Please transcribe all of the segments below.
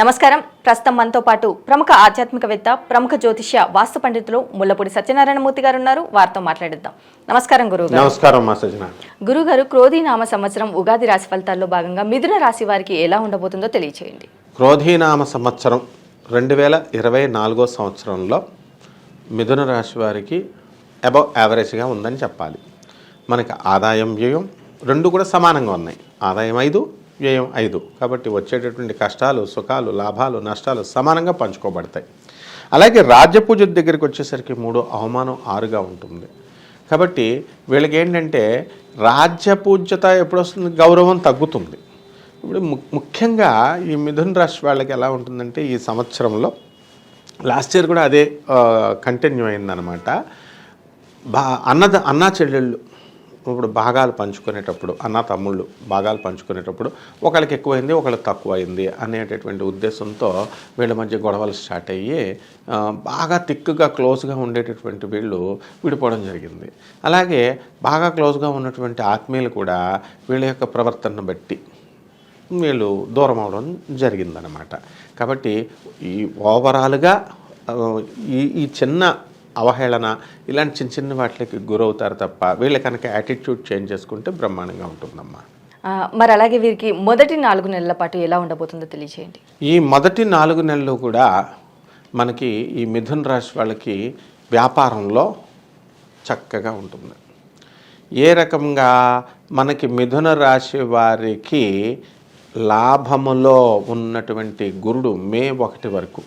నమస్కారం. ప్రస్తుతం మనతో పాటు ప్రముఖ ఆధ్యాత్మికవేత్త ప్రముఖ జ్యోతిష్య వాస్తు పండితులు ముల్లపూడి సత్యనారాయణమూర్తి గారు ఉన్నారు. వారితో మాట్లాడిద్దాం. నమస్కారం గురువు గారు. నమస్కారం గురుగారు క్రోధి నామ సంవత్సరం ఉగాది రాశి ఫలితాల్లో భాగంగా మిథున రాశి వారికి ఎలా ఉండబోతుందో తెలియచేయండి. క్రోధీనామ సంవత్సరం రెండు వేల ఇరవై నాలుగో సంవత్సరంలో మిథున రాశి వారికి అబవ్ యావరేజ్గా ఉందని చెప్పాలి. మనకి ఆదాయం వ్యయం రెండు కూడా సమానంగా ఉన్నాయి. ఆదాయం ఐదు వ్యయం ఐదు. కాబట్టి వచ్చేటటువంటి కష్టాలు సుఖాలు లాభాలు నష్టాలు సమానంగా పంచుకోబడతాయి. అలాగే రాజ్యపూజ దగ్గరికి వచ్చేసరికి మూడు అవమానం ఆరుగా ఉంటుంది. కాబట్టి వీళ్ళకి ఏంటంటే రాజ్యపూజ్యత ఎప్పుడు వస్తుంది గౌరవం తగ్గుతుంది. ఇప్పుడు ము- ముఖ్యంగా ఈ మిథున్ రాశి వాళ్ళకి ఎలా ఉంటుందంటే ఈ సంవత్సరంలో లాస్ట్ ఇయర్ కూడా అదే కంటిన్యూ అయిందనమాట బా అన్నద అన్నా చెల్లెళ్ళు ఇప్పుడు భాగాలు పంచుకునేటప్పుడు అన్న తమ్ముళ్ళు భాగాలు పంచుకునేటప్పుడు ఒకళ్ళకి ఎక్కువైంది ఒకళ్ళకి తక్కువైంది అనేటటువంటి ఉద్దేశంతో వీళ్ళ మధ్య గొడవలు స్టార్ట్ అయ్యి బాగా థిక్గా క్లోజ్గా ఉండేటటువంటి వీళ్ళు విడిపోవడం జరిగింది. అలాగే బాగా క్లోజ్గా ఉన్నటువంటి ఆత్మీయులు కూడా వీళ్ళ యొక్క ప్రవర్తనను బట్టి వీళ్ళు దూరం అవడం జరిగిందనమాట కాబట్టి ఈ ఓవరాల్గా ఈ ఈ చిన్న అవహేళన ఇలాంటి చిన్న చిన్న వాటికి గురవుతారు తప్ప వీళ్ళ కనుక యాటిట్యూడ్ చేంజ్ చేసుకుంటే బ్రహ్మాండంగా ఉంటుందమ్మా. మరి అలాగే వీరికి మొదటి నాలుగు నెలల పాటు ఎలా ఉండబోతుందో తెలియచేయండి. ఈ మొదటి నాలుగు నెలలు కూడా మనకి ఈ మిథున్ రాశి వాళ్ళకి వ్యాపారంలో చక్కగా ఉంటుంది. ఏ రకంగా మనకి మిథున రాశి వారికి లాభములో ఉన్నటువంటి గురుడు మే ఒకటి వరకు.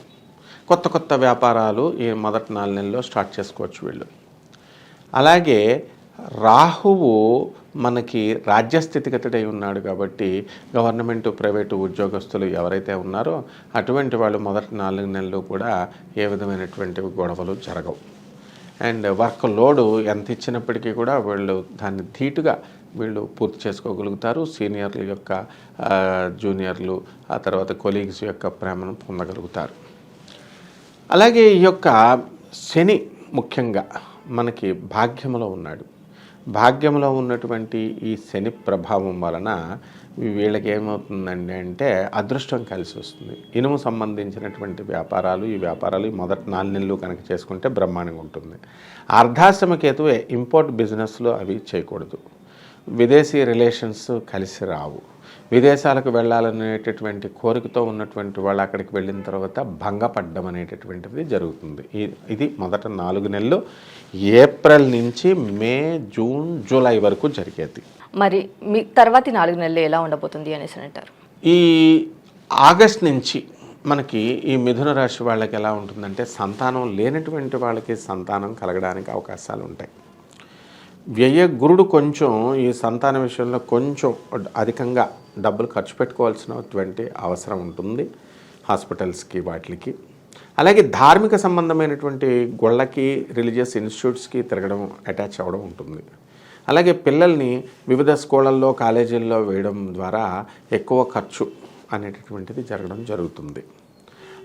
కొత్త కొత్త వ్యాపారాలు ఈ మొదటి నాలుగు నెలల్లో స్టార్ట్ చేసుకోవచ్చు వీళ్ళు. అలాగే రాహువు మనకి రాజ్యస్థితిగతుడై ఉన్నాడు కాబట్టి గవర్నమెంట్ ప్రైవేటు ఉద్యోగస్తులు ఎవరైతే ఉన్నారో అటువంటి వాళ్ళు మొదటి నాలుగు నెలలు కూడా ఏ విధమైనటువంటి గొడవలు జరగవు. అండ్ వర్క్ లోడు ఎంత ఇచ్చినప్పటికీ కూడా వీళ్ళు దాన్ని ధీటుగా వీళ్ళు పూర్తి చేసుకోగలుగుతారు. సీనియర్ల యొక్క జూనియర్లు ఆ తర్వాత కొలీగ్స్ యొక్క ప్రేమను పొందగలుగుతారు. అలాగే ఈ యొక్క శని ముఖ్యంగా మనకి భాగ్యములో ఉన్నాడు. భాగ్యంలో ఉన్నటువంటి ఈ శని ప్రభావం వలన వీళ్ళకి ఏమవుతుందండి అంటే అదృష్టం కలిసి వస్తుంది. ఇనుము సంబంధించినటువంటి వ్యాపారాలు ఈ వ్యాపారాలు ఈ మొదటి నాలుగు నెలలు కనుక చేసుకుంటే బ్రహ్మాండంగా ఉంటుంది. అర్ధాశ్రమ కేతువే ఇంపోర్ట్ బిజినెస్లో అవి చేయకూడదు. విదేశీ రిలేషన్స్ కలిసి రావు. విదేశాలకు వెళ్ళాలనేటటువంటి కోరికతో ఉన్నటువంటి వాళ్ళు అక్కడికి వెళ్ళిన తర్వాత భంగపడ్డం అనేటటువంటిది జరుగుతుంది. ఇది మొదట నాలుగు నెలలు. ఏప్రిల్ నుంచి మే జూన్ జూలై వరకు జరిగేది. మరి మీ తర్వాతి నాలుగు నెలలు ఎలా ఉండబోతుంది అనేసి అని అంటారు. ఈ ఆగస్ట్ నుంచి మనకి ఈ మిథున రాశి వాళ్ళకి ఎలా ఉంటుందంటే సంతానం లేనటువంటి వాళ్ళకి సంతానం కలగడానికి అవకాశాలు ఉంటాయి. వ్యయ గురుడు కొంచెం ఈ సంతాన విషయంలో కొంచెం అధికంగా డబ్బులు ఖర్చు పెట్టుకోవాల్సినటువంటి అవసరం ఉంటుంది హాస్పిటల్స్కి వాటికి. అలాగే ధార్మిక సంబంధమైనటువంటి గొళ్ళకి రిలీజియస్ ఇన్స్టిట్యూట్స్కి తిరగడం అటాచ్ అవ్వడం ఉంటుంది. అలాగే పిల్లల్ని వివిధ స్కూళ్ళల్లో కాలేజీల్లో వేయడం ద్వారా ఎక్కువ ఖర్చు అనేటటువంటిది జరగడం జరుగుతుంది.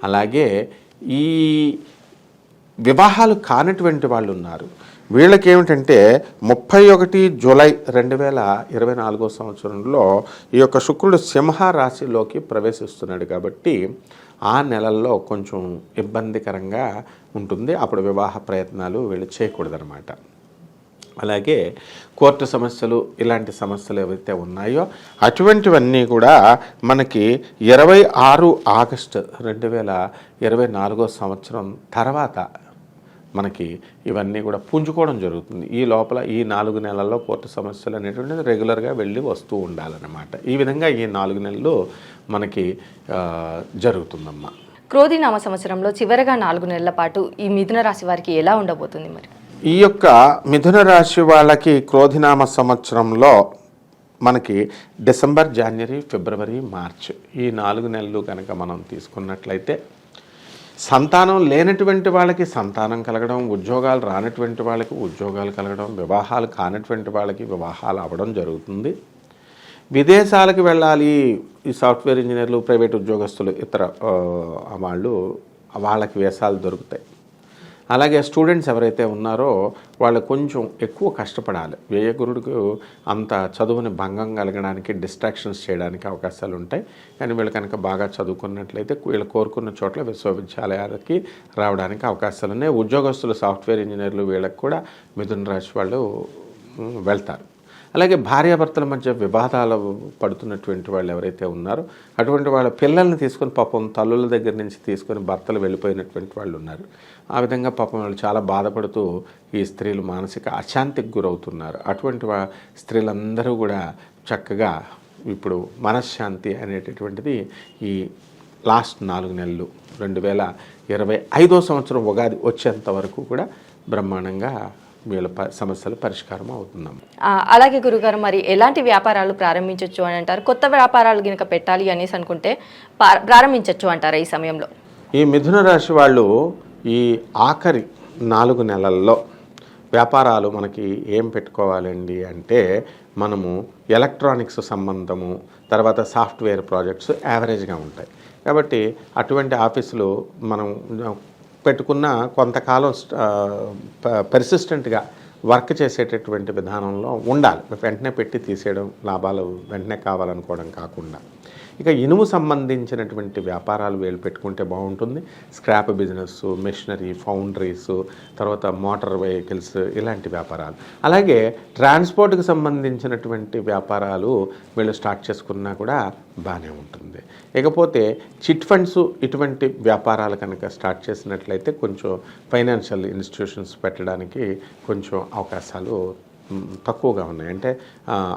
అలాగే ఈ వివాహాలు కానటువంటి వాళ్ళు ఉన్నారు వీళ్ళకి ఏమిటంటే ముప్పై ఒకటి జూలై రెండు వేల ఇరవై నాలుగో సంవత్సరంలో ఈ యొక్క శుక్రుడు సింహ రాశిలోకి ప్రవేశిస్తున్నాడు కాబట్టి ఆ నెలల్లో కొంచెం ఇబ్బందికరంగా ఉంటుంది. అప్పుడు వివాహ ప్రయత్నాలు వీళ్ళు చేయకూడదనమాట అలాగే కోర్టు సమస్యలు ఇలాంటి సమస్యలు ఏవైతే ఉన్నాయో అటువంటివన్నీ కూడా మనకి ఇరవై ఆరు ఆగస్టు రెండు వేల ఇరవై నాలుగో సంవత్సరం తర్వాత మనకి ఇవన్నీ కూడా పుంజుకోవడం జరుగుతుంది. ఈ లోపల ఈ నాలుగు నెలల్లో కోర్టు సమస్యలు అనేటువంటిది రెగ్యులర్గా వెళ్ళి వస్తూ ఉండాలన్నమాట. ఈ విధంగా ఈ నాలుగు నెలలు మనకి జరుగుతుందమ్మా. క్రోధి నామ సంవత్సరంలో చివరగా నాలుగు నెలల పాటు ఈ మిథున రాశి వారికి ఎలా ఉండబోతుంది మరి? ఈ యొక్క మిథున రాశి వాళ్ళకి క్రోధినామ సంవత్సరంలో మనకి డిసెంబర్ జనవరి ఫిబ్రవరి మార్చ్ ఈ నాలుగు నెలలు కనుక మనం తీసుకున్నట్లయితే సంతానం లేనటువంటి వాళ్ళకి సంతానం కలగడం ఉద్యోగాలు రానటువంటి వాళ్ళకి ఉద్యోగాలు కలగడం వివాహాలు కానటువంటి వాళ్ళకి వివాహాలు అవ్వడం జరుగుతుంది. విదేశాలకు వెళ్ళాలి ఈ సాఫ్ట్వేర్ ఇంజనీర్లు ప్రైవేట్ ఉద్యోగస్తులు ఇతర వాళ్ళు వాళ్ళకి వేషాలు దొరుకుతాయి. అలాగే స్టూడెంట్స్ ఎవరైతే ఉన్నారో వాళ్ళు కొంచెం ఎక్కువ కష్టపడాలి. వ్యయగురుడికి అంత చదువుని భంగం కలగడానికి డిస్ట్రాక్షన్స్ చేయడానికి అవకాశాలు ఉంటాయి. కానీ వీళ్ళు కనుక బాగా చదువుకున్నట్లయితే వీళ్ళు కోరుకున్న చోట్ల విశ్వవిద్యాలయాలకి రావడానికి అవకాశాలు ఉన్నాయి. ఉద్యోగస్తులు సాఫ్ట్వేర్ ఇంజనీర్లు వీళ్ళకి కూడా మిథున్ రాశి వాళ్ళు వెళ్తారు. అలాగే భార్యాభర్తల మధ్య వివాదాలు పడుతున్నటువంటి వాళ్ళు ఎవరైతే ఉన్నారో అటువంటి వాళ్ళ పిల్లల్ని తీసుకొని పాపం తల్లుల దగ్గర నుంచి తీసుకొని భర్తలు వెళ్ళిపోయినటువంటి వాళ్ళు ఉన్నారు. ఆ విధంగా పాపం వాళ్ళు చాలా బాధపడుతూ ఈ స్త్రీలు మానసిక అశాంతికి గురవుతున్నారు. అటువంటి వా- స్త్రీలందరూ కూడా చక్కగా ఇప్పుడు మనశ్శాంతి అనేటటువంటిది ఈ లాస్ట్ నాలుగు నెలలు రెండు వేల ఇరవై ఐదో సంవత్సరం ఉగాది వచ్చేంత వరకు కూడా బ్రహ్మాండంగా వీళ్ళ ప సమస్యలు పరిష్కారం అవుతున్నాం అలాగే గురుగారు మరి ఎలాంటి వ్యాపారాలు ప్రారంభించవచ్చు అని అంటారు? కొత్త వ్యాపారాలు గినక పెట్టాలి అనేసి అనుకుంటే ప్రారంభించవచ్చు అంటారా ఈ సమయంలో? ఈ మిథున రాశి వాళ్ళు ఈ ఆఖరి నాలుగు నెలల్లో వ్యాపారాలు మనకి ఏం పెట్టుకోవాలండి అంటే మనము ఎలక్ట్రానిక్స్ సంబంధము తర్వాత సాఫ్ట్వేర్ ప్రాజెక్ట్స్ యావరేజ్గా ఉంటాయి. కాబట్టి అటువంటి ఆఫీసులు మనం పెట్టుకున్న కొంతకాలం పెర్సిస్టెంట్గా వర్క్ చేసేటటువంటి విధానంలో ఉండాలి. వెంటనే పెట్టి తీసేయడం లాభాలు వెంటనే కావాలనుకోవడం కాకుండా. ఇక ఇనుము సంబంధించినటువంటి వ్యాపారాలు వీళ్ళు పెట్టుకుంటే బాగుంటుంది. స్క్రాప్ బిజినెస్ మెషినరీ ఫౌండరీస్ తర్వాత మోటార్ వెహికల్స్ ఇలాంటి వ్యాపారాలు. అలాగే ట్రాన్స్పోర్ట్కి సంబంధించినటువంటి వ్యాపారాలు వీళ్ళు స్టార్ట్ చేసుకున్నా కూడా బాగానే ఉంటుంది. ఇకపోతే చిట్ ఫండ్స్ ఇటువంటి వ్యాపారాలు కనుక స్టార్ట్ చేసినట్లయితే కొంచెం ఫైనాన్షియల్ ఇన్స్టిట్యూషన్స్ పెట్టడానికి కొంచెం అవకాశాలు తక్కువగా ఉన్నాయి. అంటే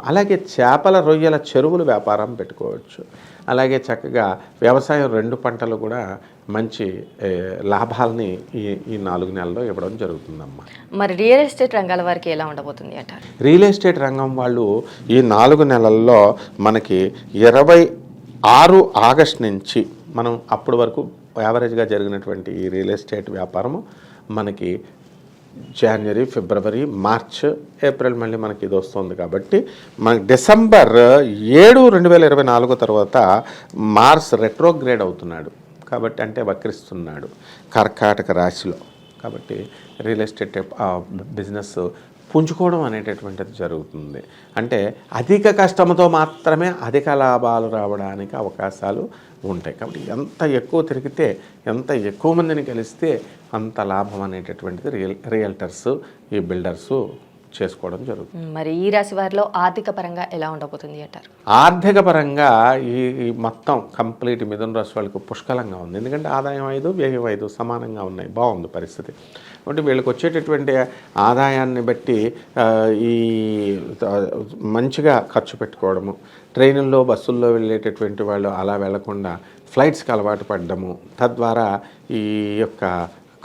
అలాగే చేపల రొయ్యల చెరువులు వ్యాపారం పెట్టుకోవచ్చు. అలాగే చక్కగా వ్యవసాయం రెండు పంటలు కూడా మంచి లాభాలని ఈ ఈ నాలుగు నెలల్లో ఇవ్వడం జరుగుతుందమ్మా. మరి రియల్ ఎస్టేట్ రంగాల వారికి ఎలా ఉండబోతుంది అంటారు? రియల్ ఎస్టేట్ రంగం వాళ్ళు ఈ నాలుగు నెలల్లో మనకి ఇరవై ఆరు ఆగస్ట్ నుంచి మనం అప్పటి వరకు యావరేజ్గా జరిగినటువంటి ఈ రియల్ ఎస్టేట్ వ్యాపారము మనకి జనవరి ఫిబ్రవరి మార్చ్ ఏప్రిల్ మళ్ళీ మనకి ఇది వస్తుంది కాబట్టి మనకి డిసెంబర్ ఏడు రెండు వేల ఇరవై నాలుగు తర్వాత మార్స్ రెట్రోగ్రేడ్ అవుతున్నాడు. కాబట్టి అంటే వక్రిస్తున్నాడు. కర్కాటక రాశిలో. కాబట్టి రియల్ ఎస్టేట్ బిజినెస్ పుంజుకోవడం అనేటటువంటిది జరుగుతుంది. అంటే అధిక కష్టంతో మాత్రమే అధిక లాభాలు రావడానికి అవకాశాలు ఉంటాయి. కాబట్టి ఎంత ఎక్కువ తిరిగితే ఎంత ఎక్కువ మందిని కలిస్తే అంత లాభం అనేటటువంటిది రియల్ రియల్టర్స్ ఈ బిల్డర్స్ చేసుకోవడం జరుగుతుంది. మరి ఈ రాశి వారిలో ఆర్థిక పరంగా ఎలా ఉండబోతుంది అంటారు? ఆర్థిక పరంగా ఈ మొత్తం కంప్లీట్ మిథున రాశి వాళ్ళకి పుష్కలంగా ఉంది. ఎందుకంటే ఆదాయం ఐదు వ్యయం ఐదు సమానంగా ఉన్నాయి. బాగుంది పరిస్థితి. కాబట్టి వీళ్ళకి వచ్చేటటువంటి ఆదాయాన్ని బట్టి ఈ మంచిగా ఖర్చు పెట్టుకోవడము ట్రైనుల్లో బస్సుల్లో వెళ్ళేటటువంటి వాళ్ళు అలా వెళ్ళకుండా ఫ్లైట్స్కి అలవాటు పడ్డము తద్వారా ఈ యొక్క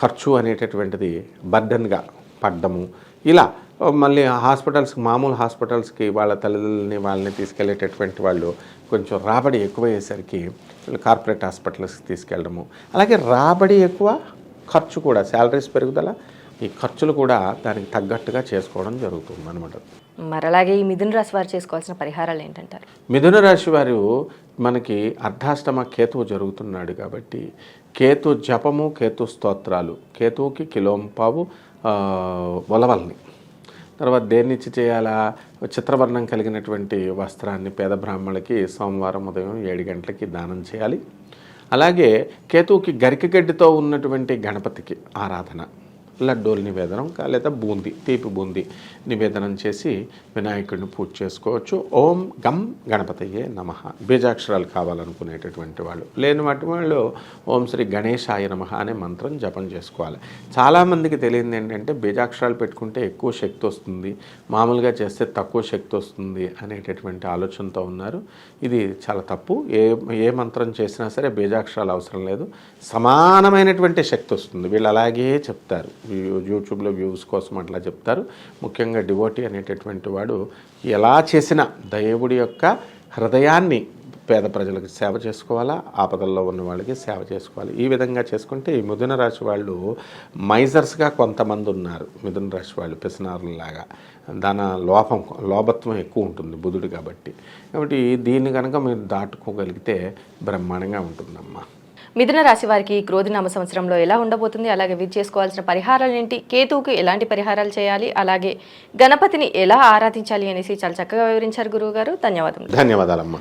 ఖర్చు అనేటటువంటిది బర్డన్గా పడ్డము. ఇలా మళ్ళీ హాస్పిటల్స్కి మామూలు హాస్పిటల్స్కి వాళ్ళ తల్లిని వాళ్ళని తీసుకెళ్ళేటటువంటి వాళ్ళు కొంచెం రాబడి ఎక్కువ అయ్యేసరికి వీళ్ళు కార్పొరేట్ హాస్పిటల్స్కి తీసుకెళ్ళడము. అలాగే రాబడి ఎక్కువ ఖర్చు కూడా శాలరీస్ పెరుగుదల ఈ ఖర్చులు కూడా దానికి తగ్గట్టుగా చేసుకోవడం జరుగుతుంది అనమాట మరి అలాగే ఈ మిథున రాశి వారు చేసుకోవాల్సిన పరిహారాలు ఏంటంటారు? మిథున రాశి వారు మనకి అర్ధాష్టమ కేతువు జరుగుతున్నాడు కాబట్టి కేతు జపము కేతు స్తోత్రాలు కేతువుకి కిలోంపావు ఆ, ఉలవల్ని తర్వాత దేన్నిచ్చి చేయాలా? చిత్రవర్ణం కలిగినటువంటి వస్త్రాన్ని పేద బ్రాహ్మణులకి సోమవారం ఉదయం ఏడు గంటలకి దానం చేయాలి. అలాగే కేతువుకి గరికగడ్డితో ఉన్నటువంటి గణపతికి ఆరాధన. లడ్డూలు నివేదనం లేదా బూందీ తీపి బూందీ నివేదనం చేసి వినాయకుడిని పూజ చేసుకోవచ్చు. ఓం గం గణపతయ్యే నమ. బీజాక్షరాలు కావాలనుకునేటటువంటి వాళ్ళు లేని వాటి వాళ్ళు ఓం శ్రీ గణేశాయ నమ అనే మంత్రం జపం చేసుకోవాలి. చాలామందికి తెలియంది ఏంటంటే బీజాక్షరాలు పెట్టుకుంటే ఎక్కువ శక్తి వస్తుంది మామూలుగా చేస్తే తక్కువ శక్తి వస్తుంది అనేటటువంటి ఆలోచనతో ఉన్నారు. ఇది చాలా తప్పు. ఏ ఏ మంత్రం చేసినా సరే బీజాక్షరాలు అవసరం లేదు. సమానమైనటువంటి శక్తి వస్తుంది. వీళ్ళు అలాగే చెప్తారు. యూట్యూబ్లో వ్యూస్ కోసం అట్లా చెప్తారు. ముఖ్యంగా డివోటీ అనేటటువంటి వాడు ఎలా చేసినా దేవుడి యొక్క హృదయాన్ని పేద ప్రజలకు సేవ చేసుకోవాలా ఆపదల్లో ఉన్న వాళ్ళకి సేవ చేసుకోవాలి. ఈ విధంగా చేసుకుంటే ఈ మిథున రాశి వాళ్ళు మైజర్స్గా కొంతమంది ఉన్నారు. మిథున రాశి వాళ్ళు పిసనారులాగా దాని లోపం లోభత్వం ఎక్కువ ఉంటుంది బుధుడు కాబట్టి. కాబట్టి దీన్ని కనుక మీరు దాటుకోగలిగితే బ్రహ్మాండంగా ఉంటుందమ్మా. మిథున రాశి వారికి ఈ క్రోధినామ సంవత్సరంలో ఎలా ఉండబోతుంది? అలాగే వీరు చేసుకోవాల్సిన పరిహారాలు ఏంటి? కేతువుకు ఎలాంటి పరిహారాలు చేయాలి? అలాగే గణపతిని ఎలా ఆరాధించాలి అనేసి చాలా చక్కగా వివరించారు గురువు గారు ధన్యవాదములు. ధన్యవాదాలమ్మా.